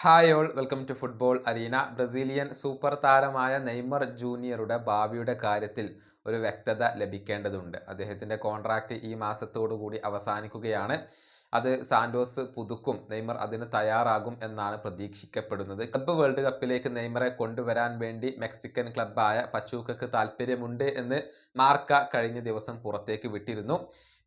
Hi all welcome to football arena Brazilian super താരമായ Neymar ജൂനിയറുടെ ഭാവിയുടെ കാര്യത്തിൽ ഒരു വ്യക്തത ലഭിക്കേണ്ടതുണ്ട്. അദ്ദേഹത്തിന്റെ കോൺട്രാക്റ്റ് ഈ കൂടി അവസാനിക്കുകയാണ്. അത് സാന്റോസ് പുതുക്കും നെയ്മർ അതിന് തയ്യാറാകും എന്നാണ് പ്രതീക്ഷിക്കപ്പെടുന്നത്. ക്ലബ്ബ് വേൾഡ് കപ്പിലേക്ക് നെയ്മറെ കൊണ്ടുവരാൻ വേണ്ടി മെക്സിക്കൻ ക്ലബ്ബായ പച്ചൂക്കക്ക് താല്പര്യമുണ്ട് എന്ന് മാർക്ക കഴിഞ്ഞ ദിവസം പുറത്തേക്ക് വിട്ടിരുന്നു.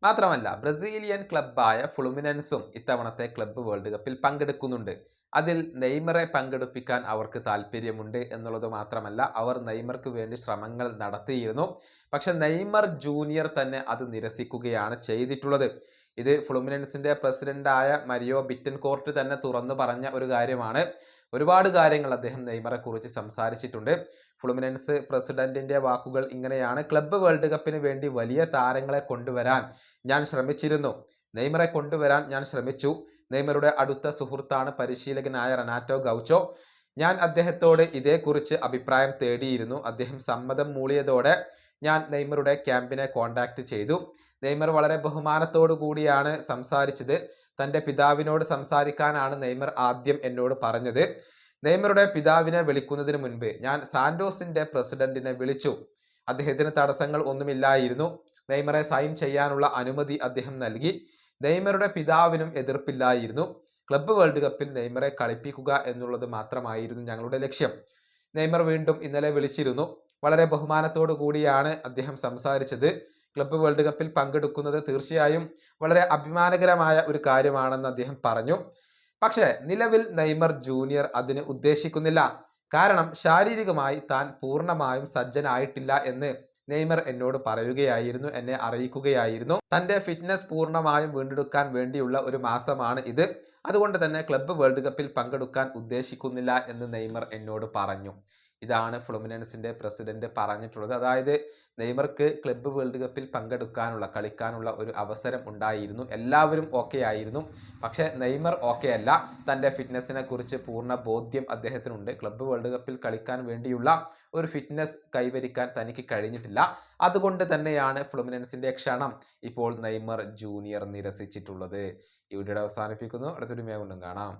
മാത്രമല്ല ബ്രസീലിയൻ ക്ലബ്ബായ ഫ്ലുമിനൻസും ഇത്തവണത്തെ ക്ലബ്ബ് വേൾഡ് കപ്പിൽ പങ്കെടുക്കുന്നുണ്ട്. അതിൽ നെയ്മറെ പങ്കെടുപ്പിക്കാൻ അവർക്ക് താല്പര്യമുണ്ട് എന്നുള്ളത് മാത്രമല്ല അവർ നെയ്മർക്ക് വേണ്ടി ശ്രമങ്ങൾ നടത്തിയിരുന്നു. പക്ഷെ നെയ്മർ ജൂനിയർ തന്നെ അത് നിരസിക്കുകയാണ് ചെയ്തിട്ടുള്ളത്. ഇത് ഫ്ലുമിനൻസിന്റെ പ്രസിഡന്റായ മരിയോ ബിറ്റൻ കോർട്ട് തന്നെ തുറന്നു പറഞ്ഞ ഒരു കാര്യമാണ്. ഒരുപാട് കാര്യങ്ങൾ അദ്ദേഹം നെയ്മറെ കുറിച്ച് സംസാരിച്ചിട്ടുണ്ട്. ഫ്ലുമിനൻസ് പ്രസിഡന്റിന്റെ വാക്കുകൾ ഇങ്ങനെയാണ്. ക്ലബ്ബ് വേൾഡ് കപ്പിന് വേണ്ടി വലിയ താരങ്ങളെ കൊണ്ടുവരാൻ ഞാൻ ശ്രമിച്ചിരുന്നു. നെയ്മറെ കൊണ്ടുവരാൻ ഞാൻ ശ്രമിച്ചു. നെയ്മറുടെ അടുത്ത സുഹൃത്താണ് പരിശീലകനായ റനാറ്റോ ഗൗച്ചോ. ഞാൻ അദ്ദേഹത്തോട് ഇതേക്കുറിച്ച് അഭിപ്രായം തേടിയിരുന്നു. അദ്ദേഹം സമ്മതം മൂളിയതോടെ ഞാൻ നെയ്മറുടെ ക്യാമ്പിനെ കോണ്ടാക്ട് ചെയ്തു. നെയ്മർ വളരെ ബഹുമാനത്തോടു കൂടിയാണ് സംസാരിച്ചത്. തന്റെ പിതാവിനോട് സംസാരിക്കാനാണ് നെയ്മർ ആദ്യം എന്നോട് പറഞ്ഞത്. നെയ്മറുടെ പിതാവിനെ വിളിക്കുന്നതിന് മുൻപ് ഞാൻ സാന്റോസിന്റെ പ്രസിഡന്റിനെ വിളിച്ചു. അദ്ദേഹത്തിന് തടസ്സങ്ങൾ ഒന്നുമില്ലായിരുന്നു. നെയ്മറെ സൈൻ ചെയ്യാനുള്ള അനുമതി അദ്ദേഹം നൽകി. നെയ്മറുടെ പിതാവിനും എതിർപ്പില്ലായിരുന്നു. ക്ലബ്ബ് വേൾഡ് കപ്പിൽ നെയ്മറെ കളിപ്പിക്കുക എന്നുള്ളത് മാത്രമായിരുന്നു ഞങ്ങളുടെ ലക്ഷ്യം. നെയ്മർ വീണ്ടും ഇന്നലെ വിളിച്ചിരുന്നു. വളരെ ബഹുമാനത്തോടു കൂടിയാണ് അദ്ദേഹം സംസാരിച്ചത്. ക്ലബ്ബ് വേൾഡ് കപ്പിൽ പങ്കെടുക്കുന്നത് തീർച്ചയായും വളരെ അഭിമാനകരമായ ഒരു കാര്യമാണെന്ന് അദ്ദേഹം പറഞ്ഞു. പക്ഷേ നിലവിൽ നെയ്മർ ജൂനിയർ അതിന് ഉദ്ദേശിക്കുന്നില്ല. കാരണം ശാരീരികമായി താൻ പൂർണമായും സജ്ജനായിട്ടില്ല എന്ന് നെയ്മർ എന്നോട് പറയുകയായിരുന്നു എന്നെ അറിയിക്കുകയായിരുന്നു. തന്റെ ഫിറ്റ്നസ് പൂർണമായും വീണ്ടെടുക്കാൻ വേണ്ടിയുള്ള ഒരു മാസമാണ് ഇത്. അതുകൊണ്ട് തന്നെ ക്ലബ്ബ് വേൾഡ് കപ്പിൽ പങ്കെടുക്കാൻ ഉദ്ദേശിക്കുന്നില്ല എന്ന് നെയ്മർ എന്നോട് പറഞ്ഞു. ഇതാണ് ഫ്ലുമിനൻസിന്റെ പ്രസിഡന്റ് പറഞ്ഞിട്ടുള്ളത്. അതായത് നെയ്മർക്ക് ക്ലബ്ബ് വേൾഡ് കപ്പിൽ പങ്കെടുക്കാനുള്ള കളിക്കാനുള്ള ഒരു അവസരം ഉണ്ടായിരുന്നു. എല്ലാവരും ഓക്കെ ആയിരുന്നു. പക്ഷേ നെയ്മർ ഓക്കെ അല്ല. തന്റെ ഫിറ്റ്നസ്സിനെ കുറിച്ച് പൂർണ ബോധ്യം അദ്ദേഹത്തിനുണ്ട്. ക്ലബ്ബ് വേൾഡ് കപ്പിൽ കളിക്കാൻ വേണ്ടിയുള്ള ഒരു ഫിറ്റ്നസ് കൈവരിക്കാൻ തനിക്ക് കഴിഞ്ഞിട്ടില്ല. അതുകൊണ്ട് തന്നെയാണ് ഫ്ലുമിനൻസിന്റെ ക്ഷണം ഇപ്പോൾ നെയ്മർ ജൂനിയർ നിരസിച്ചിട്ടുള്ളത്. വീഡിയോ അവസാനിപ്പിക്കുന്നു. അടുത്തൊരു മേ കൊണ്ടും കാണാം.